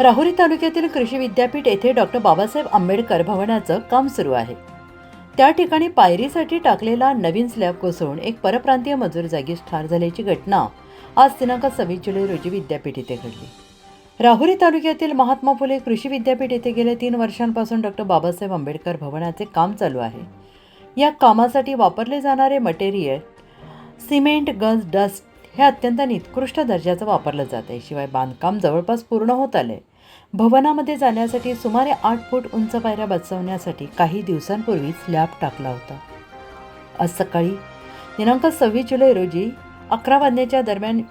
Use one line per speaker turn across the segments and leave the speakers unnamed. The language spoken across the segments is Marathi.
राहुरी तालुक्यातील कृषी विद्यापीठ येथे डॉक्टर बाबासाहेब आंबेडकर भवनाचं काम सुरू आहे. त्या ठिकाणी पायरीसाठी टाकलेला नवीन स्लॅब कोसळून एक परप्रांतीय मजूर जागीच ठार झाल्याची घटना आज दिनांक सव्वीस जुलै रोजी विद्यापीठ येथे घडली. राहुरी तालुक्यातील महात्मा फुले कृषी विद्यापीठ येथे गेल्या तीन वर्षांपासून डॉक्टर बाबासाहेब आंबेडकर भवनाचे काम चालू आहे. या कामासाठी वापरले जाणारे मटेरियल सिमेंट गज डस्ट हे अत्यंत निकृष्ट दर्जाचं वापरलं जात आहे. शिवाय बांधकाम जवळपास पूर्ण होत आले भवनामध्ये जाण्यासाठी सुमारे आठ फूट उंच पायऱ्या बसवण्यासाठी काही दिवसांपूर्वी स्लॅब टाकला होता. आज सकाळी दिनांक सव्वीस जुलै रोजी अकरा वाजण्याच्या दरम्यान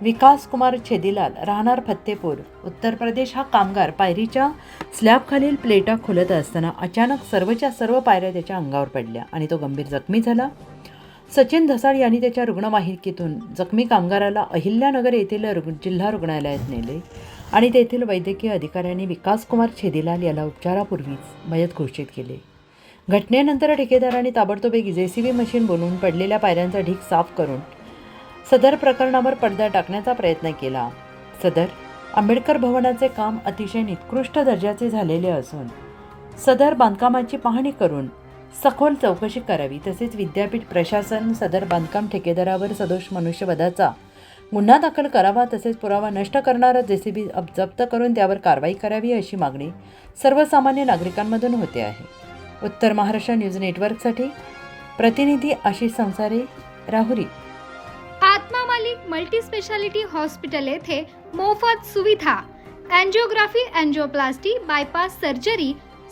विकास कुमार छेदीलाल राहणार फत्तेपूर उत्तर प्रदेश हा कामगार पायरीच्या स्लॅबखालील प्लेटा खोलत असताना अचानक सर्वच्या सर्व पायऱ्या त्याच्या अंगावर पडल्या आणि तो गंभीर जखमी झाला. सचिन धसाड यांनी त्याच्या रुग्णवाहिकेतून जखमी कामगाराला अहिल्यानगर येथील रुग्ण जिल्हा रुग्णालयात नेले आणि तेथील वैद्यकीय अधिकाऱ्यांनी विकासकुमार छेदीलाल याला उपचारापूर्वीच मयत घोषित केले. घटनेनंतर ठेकेदारांनी ताबडतोब एक जे सी बी मशीन बोलवून पडलेल्या पायऱ्यांचा ढीक साफ करून सदर प्रकरणावर पडदा टाकण्याचा प्रयत्न केला. सदर आंबेडकर भवनाचे काम अतिशय निकृष्ट दर्जाचे झालेले असून सदर बांधकामाची पाहणी करून सखोल चौकशी करावी तसेच विद्यापीठ प्रशासन सदर बांधकाम ठेकेदारावर सदोष मनुष्यवधाचा गुन्हा दाखल करावा तसेच पुरावा नष्ट करणारा जेसीबी जप्त करून त्यावर कारवाई करावी अशी मागणी सर्वसामान्य नागरिकांमधून होते आहे. उत्तर महाराष्ट्र न्यूज नेटवर्कसाठी प्रतिनिधी आशिष संसारे राहुरी.
आत्मा मालिक मल्टी स्पेशालिटी हॉस्पिटल येथे मोफत सुविधा अँजिओग्राफी अँजिओप्लास्टी बायपास सर्जरी